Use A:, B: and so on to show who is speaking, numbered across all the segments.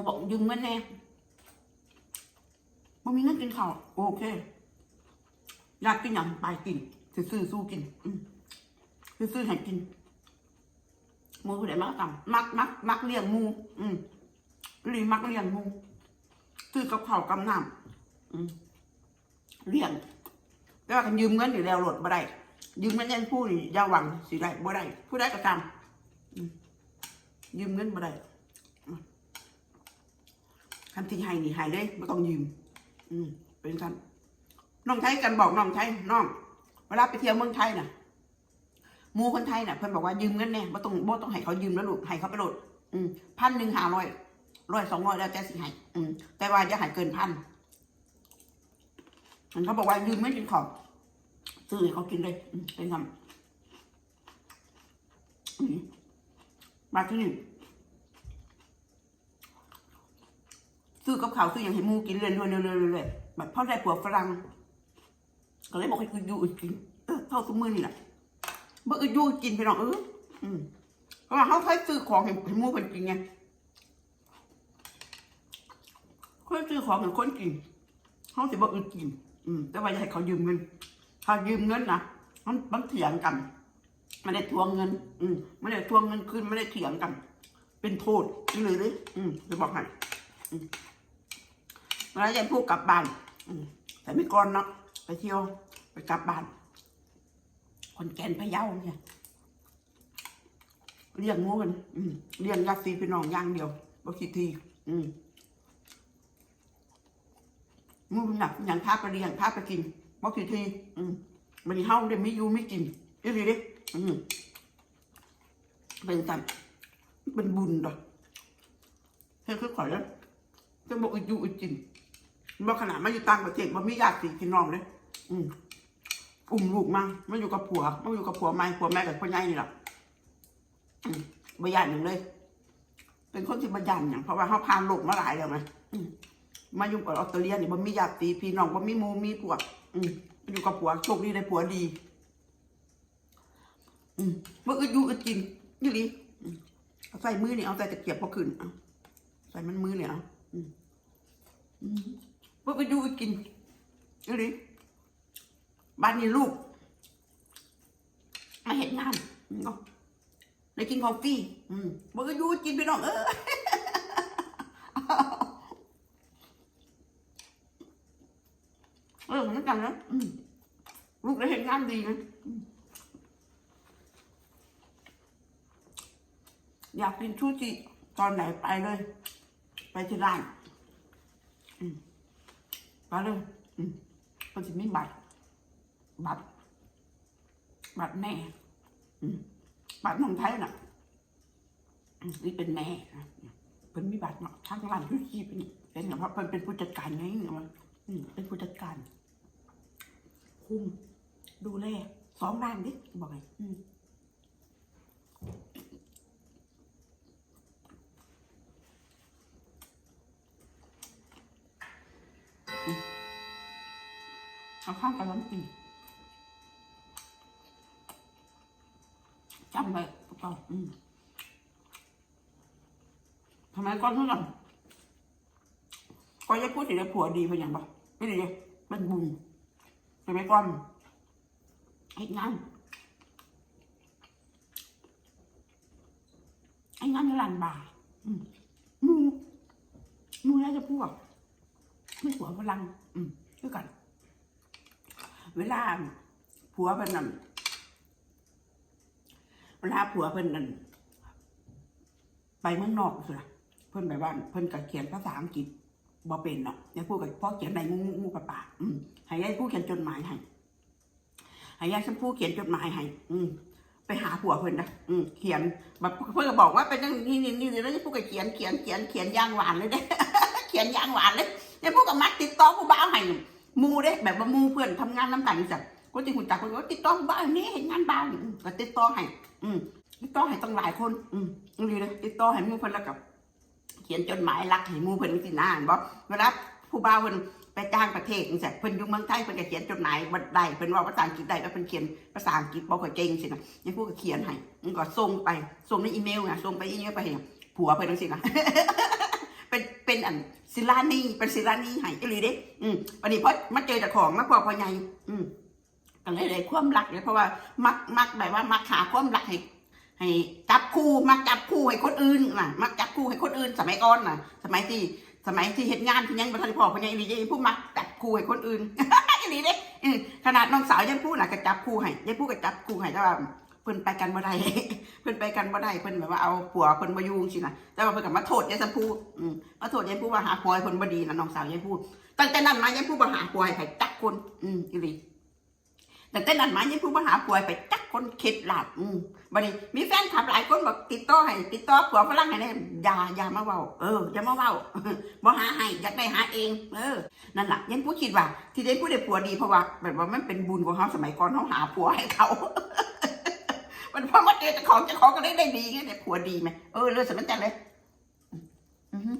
A: มาบอกยืมเงินแน่มันมีเงินกินข้าวโอเค อยากกินอย่างไปกินซื้อซื้อสู้กิน อืมซื้อซื้อให้กินมูผู้ใดมักตำมักมักมักเลี้ยงมู อืมรีมักเลี้ยงหมูซื้อกับข้าวกับน้ำอืมเลี้ยงแต่ว่ากันยืมเงินอยู่แล้วโหลดบ่ได้ยืมเงินยันผู้นี่อยาหวังสิได้บ่ได้ผู้ได้ก็ตามยืมเงินบ่ได้ คำที่ให้นี่ให้ได้ไม่ต้องยืม อืมเป็นกันน้องไทยกันบอกน้องไทยน้องเวลาไปเที่ยวเมืองไทยน่ะมูคนไทยน่ะเพิ่อนบอกว่ายืมเงินแน่บ่ต้องบ่ต้องให้เขายืมแล้วลูกให้เขาไปโหลด อืมพันหนึ่งห้าร้อยร้อยสองร้อยแล้วแต่สิให้อืมแต่ว่าอย่าให้เกินพันมันเขาบอกว่ายืมเงินกินของซื้อให้เขากินเลยเป็นคำมมาที่นี่ ซื้อกับข้าวซื้ออย่างให้มูกินเรื่อยๆเรื่อยๆเรื่อยๆแบบพ่อได้ผัวฝรั่งก็เลยบอกให้กูอยู่กินเออเท่าสมือนี่แหละบ่ออยู่กินไปน้องเอออืมเพราะว่าเขาเคยซื้อของให้ให้มูเพิ่นกินไงเคยซื้อของให้คนกินเขาสิบ่อึดกิน อืม แต่ว่าอย่าให้เขายืมเงินถ้ายืมเงินนะมันมันเถียงกันไม่ได้ทวงเงิน อืมไม่ได้ทวงเงินคืนไม่ได้เถียงกัน เป็นโทษนี่เลยเลยอืมจะบอกให้อืม เวลาจะพูดกลับบ้านแต่ไม่ก่อนเนาะไปเที่ยวไปกลับบ้านคนแก่นพะเยาเนี่ยเลี้ยงงูกันอืเลี้ยงญาติพี่น้องย่างเดียวบ่คิดทีอืมงูหนักอย่างพาไปเลี้ยงพาไปกินบ่คิดทีอืมันเฮาได้ไม่ยูไม่กินอีหลีเด้อืมเป็นสันเป็นบุญดอกเฮ้คือขอยแล้วจะบอกอีกอยู่อีกกิน บ่ขนาดมาอยู่ต่างประเทศบ่มีญาติพี่น้องเลยอืมอุ้มลูกมามาอยู่กับผัวมาอยู่กับผัวใหม่ผัวแม่กับพ่อใหญ่นี่แหละอืมบ่ยานหนึ่งเลย เป็นคนที่บ่ยานอย่างเพราะว่าเขาผ่านโลกมาหลายแล้วไงมมาอยู่กับออสเตรเลียนี่บ่มีญาติพี่น้องบ่มีมูมีพวอืมอยู่กับผัวโชคดีได้ผัวดี อืมบ่อึดอยู่อึดกินนี่ดิเอาใส่มือนี่เอาใส่ตะเกียบพอขึ้นเอาใส่มันมือเนี่ยเอาอืมอืม เพื่อไปดูไปกินดูดิบ้านนี้ลูก มาเห็นงานเนาะได้กินกาแฟอืมเพื่อดูกินไปน้องเออเออเหมือนกันนะลูกได้เห็นงานดีนะอืมอยากกินชูจิตอนไหนไปเลย ไปที่ร้านมาเลยอืมมันจะมีบัตรบัตรบัตรแม่อืมบัตรน้องไทยน่ะอืมนี่เป็นแม่นะเป็นมีบัตรเนาะทางร้านทุกที่เป็นเป็นอย่างเพราะเป็นเป็นผู้จัดการไงเนาะอืมเป็นผู้จัดการ คุมดูแลสองด้านดิบอกไง เอาข้าวกับน้ำกินจำไว้พวกเราอืมทำไมก้อนทุกอย่างก็จะพูดถึงได้ผัวดีเป็นอย่างบ่ไม่ดีเลยเป็นบุญทำไมก้อนไอ้งานไอ้งานในร้านบาอืมมูมูน่าจะพูดไม่ผัวพลัง อืมด้วยกัน เวลาผัวเป็นนั่นเวลาผัวเป็นนั่นไปเมืองนอกสิล่ะเพิ่นไปบ้านเพิ่นก็เขียนภาษาอังกฤษบ่เป็นเนาะยายพูดกับพ่อเขียนในงูงูปะปาอืมให้ยายพูดเขียนจดหมายให้ให้ยายชมพู่เขียนจดหมายให้อืมไปหาผัวเพิ่นนะอืมเขียนแบบเพิ่นก็บอกว่าเป็นจังนี่นี่นี่แล้วยายพูดก็เขียนเขียนเขียนเขียนย่างหวานเลยเด้เขียนย่างหวานเลยยายพูดกับมัดติดต่อผู้บ่าให้ มูเด้แบบว่ามูเพื่อนทำงานน้ำกันจ้ะก็ติดหุ่นจักคนว่าติดต่อบ้านนี้เห็นงานบ้านก็ติดต่อให้อืมติดต่อให้ตั้งหลายคน อืมนี่เลยติดต่อให้มูเพิ่อนแล้วกับ เขียนจดหมายรักให้มูเพิ่อนสิหน้าเห็นบ่เวลาผู้บ่าวเพิ่นไปจ้างประเทศจังซี่เพิ่นอยู่เมืองไทยเพิ่นก็เขียนจดหมายบ่ไดเพิ่นว่าภาษาอังกฤษได้แล้วเพิ่นเขียนภาษาอังกฤษบ่ค่อยเก่งสินะยังพูดก็เขียนให้มันก็ส่งไปส่งในอีเมลไงส่งไปอีเมลไปให้ผัวเพิ่นจังซี่นะ เป็นอันศิลานีเป็นศิลานีให้อีหลีเด้ อืมวันนี้เพราะมาเจอเจากของมาพอพอใหญ่อืมก็เลยได้ความรักเลยเพราะว่ามักมักแบบว่ามักหาความรักให้ให้จับคู่มักจับคู่ให้คนอื่นน่ะมักจับคู่ให้คนอื่น สมัยก่อนน่ะ สมัยที่สมัยที่เฮ็ดงานที่ยังบ่ทันพ่อพอใหญ่อีหลีเด้ผู้มักจับคู่ให้คนอื่นอีหลีเด้ขนาดน้องสาวยังพูดน่ะก็จับคู่ให้ยังพูดก็จับคู่ให้แต่ว่า เพิ่นไปกันบ่ได้เพิ่นไปกันบ่ได้เพิ่นแบบว่าเอาผัวเพิ่นมายู่สินะแต่ว่าเพิ่นก็มาโทษยายสัมพูอืมมาโทษยายพูว่าหาผัวให้เพิ่นบ่ดีนะน้องสาวยายพูตั้งแต่นั้นมายายพูบ่หาผัวให้ไผจักคน อืมอีหลีตั้งแต่นั้นมายายพูบ่หาผัวให้ไผจักคนเข็ดหลาบอืมบัดนี้มีแฟนคลับหลายคนบอกติดต่อให้ติดต่อผัวฝรั่งให้แน่อย่าอย่ามาเว้าเอออย่ามาเว้าบ่หาให้อยากได้หาเอง เออนั่นล่ะยังพูคิดว่า ที่ได้พูดได้ผัวดีเพราะว่าแบบว่ามันเป็นบุญของเขาสมัยก่อนเขาหาผัวให้เขา มันพอมาเจอเจ้าของเจ้าของก็ได้ได้ดีไงแต่ผัวดีไหมเออเลือดสมันจันเลยอือหือ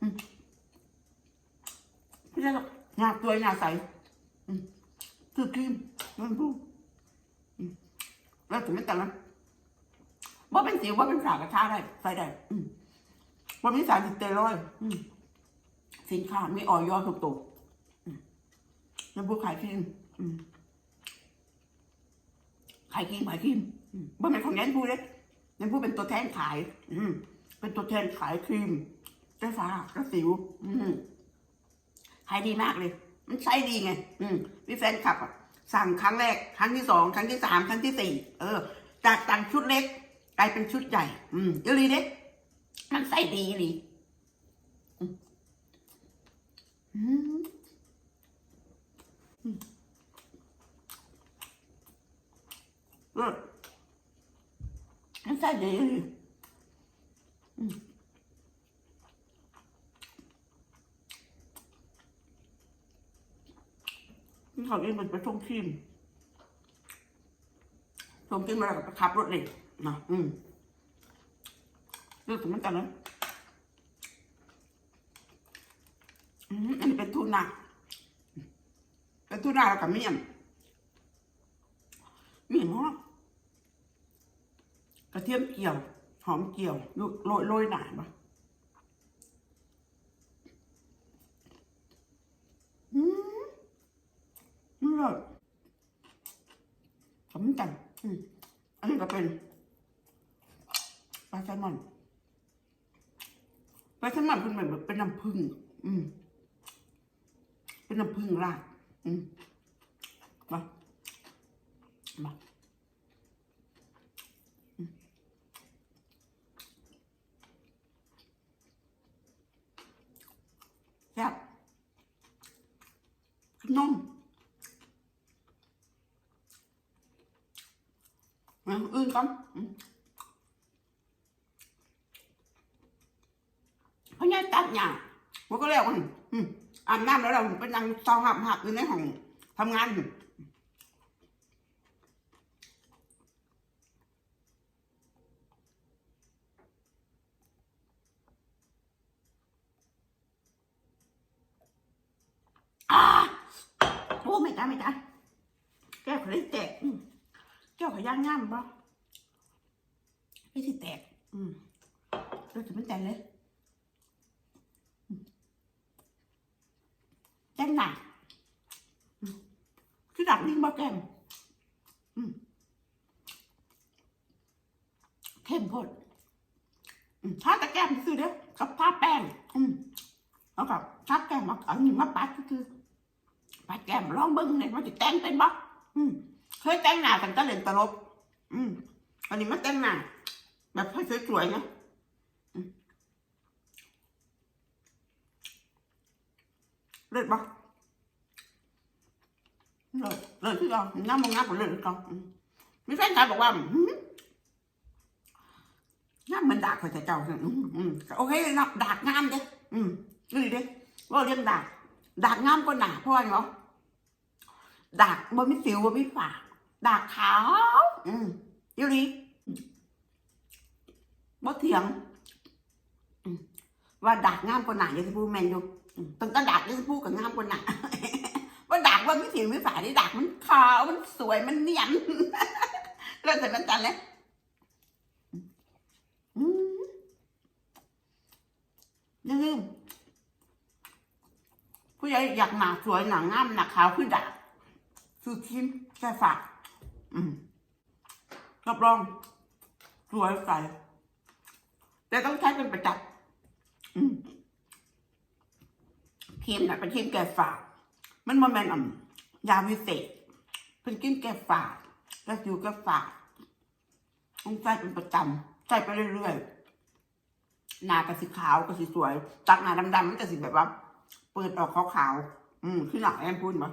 A: อืมไม่ใช่หรอกหน้าตัวหน้าใสอืมคือครีมมันพูอืมแล้วสมันจันเลยว่าเป็นสิวว่าเป็นสากระชาได้ใส่ได้อืมว่ามีสารสเตียรอยอืมสินค้ามีออยอถูกตัวอืมแล้วพวกขายครีมอืม ขายครีมขายครีมบ่แม่นของยันพูดเลยยันพูดเป็นตัวแทนขาย อืมเป็นตัวแทนขายครีมเจ้าฟ้ากระสิว อืมขายดีมากเลย มันใช้ดีไง อืมมีแฟนคลับอะสั่งครั้งแรก ครั้งที่สองครั้งที่สามครั้งที่สี่เออ จากต่างชุดเล็ก กลายเป็นชุดใหญ่ อืมเดี๋ยวลีเด็กมันใส่ดีลีอืมอืม เลิศมันใส่ดีเลยอืมนี่เขาเองมันไป ส่งทีมส่งทีมมาแล้วก็ไปขับรถเลยนะอืมเลือกถึงมันกันนะอืมอันนี้เป็นทูน่าเป็นทูน่าแล้วกับเมี่ยมเมี่ยมเหรอ กระเทียมเกี่ยว หอมเกี่ยวโรยโรยหนาปะอืมนี่เลยสำจันอืมอันนี้ก็เป็นปลาแซลมอนปลาแซลมอนเป็นเหมือนเป็นน้ำผึ้งอืม เป็นน้ำผึ้งราดอืมมามา แซ่บนมอย่างอื่นก่อนอืม เพราะงั้ตัดอย่างมันก็เรียกว่าอาบน้ำแล้วเราไปนั่งเศร้าหับหับอยู่ในห้องทำงานอยู่าโอ้ไม่ได้ไม่ได้แก้วขาได้แตกแก้วขย่างง่ามปะไม่ใช่แตก อืมเราจะไม่ใจเลยอืมแจ้งหนักคือดักนิ่งบ่แก้มเข้มข้นอืมถ้าตะแก้มคือเด้อกับผ้าแป้งอืมแล้วก็ทักแก้มมาเอาหนึ่งมาปัดก็คือปัดแก้มลองเบิ้งเลยว่าจะแต่งเป็นบ่อืมเคยแต่งหน้ากันก็เล่นตลกอืมอันนี้มาแต่งหน้าแบบให้สวยๆนะอืม เลิศบ่เลิศเลิศที่เราน้ำมองน้ำผมเลิศที่เราอืมมีแฟนชายบอกว่าอืมน้ำมันดากเขาจะเจ้าอืมอืมโตั้งแต่ดักยังพูดกับงามคนน่ะว่าดักว่าไม่ถึงไม่สายที่ดักมันขาวมันสวยมันเนียนเราจะมันจันเลยอย่าลืมผู้ใหญ่อยากหนักสวยหนักงามหนักขาวขึ้นดักสุดชิ้นแค่ฝากรับรองสวยใสแต่ต้องใช้เป็นประจับอืม อืมครีมนะเป็นครีมแก้ฝาดมันมันเป็นอ่ำยาวิเศษเป็นครีมแก้ฝาดแล้วอยู่แก้ฝาดต้องใช้เป็นประจำใช้ไปเรื่อยๆหน้ากระสีขาวกระสีสวยจากหน้าดำๆมันจะสีแบบว่าเปิดออกขาวๆอืมคือหนักแอมพูดมั้ย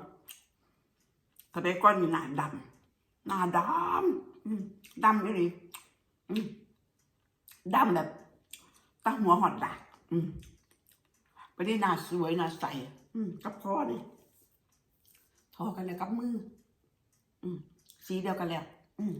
A: กระเด็ก้อนมีหน้าดำหน้าดำดำไม่ดีอืมดำแบบตาหัวหอดดากอืม ไม่ได้หน้าสวยหน้าใสอืมกับพอนี่ทอกันเลยกับมือ อืมสีเดียวกันแล้ว อืม